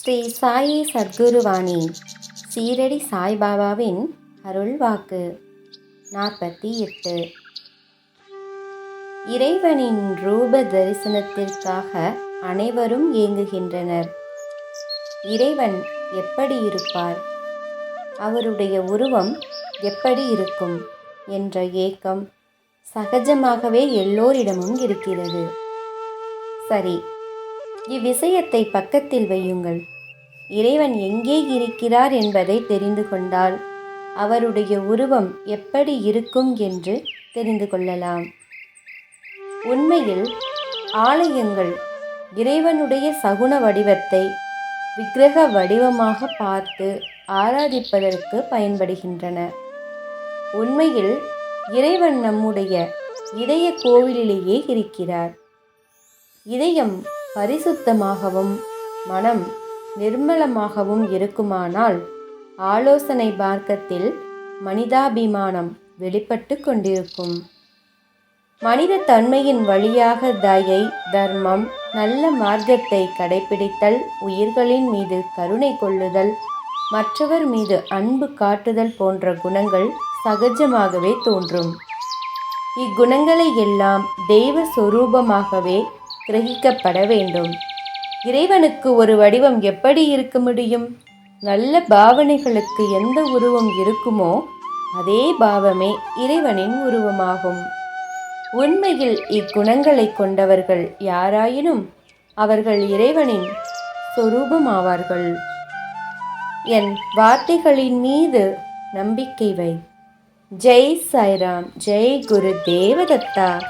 ஸ்ரீ சாயி சத்குருவாணி. சீரடி சாய்பாபாவின் அருள்வாக்கு. நாற்பத்தி எட்டு இறைவனின் ரூப தரிசனத்திற்காக அனைவரும் ஏங்குகின்றனர். இறைவன் எப்படி இருப்பார்? அவருடைய உருவம் எப்படி இருக்கும்? என்ற ஏக்கம் சகஜமாகவே எல்லோரிடமும் இருக்கிறது. சரி இவ்விஷயத்தை பக்கத்தில் வையுங்கள். இறைவன் எங்கே இருக்கிறார் என்பதை தெரிந்து கொண்டால் அவருடைய உருவம் எப்படி இருக்கும் என்று தெரிந்து கொள்ளலாம். உண்மையில் ஆலயங்கள் இறைவனுடைய சகுன வடிவத்தை விக்கிரக வடிவமாக பார்த்து ஆராதிப்பதற்கு பயன்படுகின்றன. உண்மையில் இறைவன் நம்முடைய இதய கோவிலிலேயே இருக்கிறார். இதயம் பரிசுத்தமாகவும் மனம் நிர்மலமாகவும் இருக்குமானால் ஆலோசனை மார்க்கத்தில் மனிதாபிமானம் வெளிப்பட்டு கொண்டிருக்கும். மனித தன்மையின் வழியாக தயை தர்மம் நல்ல மார்க்கத்தை கடைபிடித்தல் உயிர்களின் மீது கருணை கொள்ளுதல் மற்றவர் மீது அன்பு காட்டுதல் போன்ற குணங்கள் சகஜமாகவே தோன்றும். இக்குணங்களை எல்லாம் தெய்வ சொரூபமாகவே கிரகிக்கப்பட வேண்டும் இறைவனுக்கு ஒரு வடிவம் எப்படி இருக்க முடியும்? நல்ல பாவனைகளுக்கு எந்த உருவம் இருக்குமோ அதே பாவமே இறைவனின் உருவமாகும். உண்மையில் இக்குணங்களை கொண்டவர்கள் யாராயினும் அவர்கள் இறைவனின் சொரூபமாவார்கள். என் வார்த்தைகளின் மீது நம்பிக்கை வை. ஜெய் சாய்ராம் ஜெய் குரு தேவதத்தா.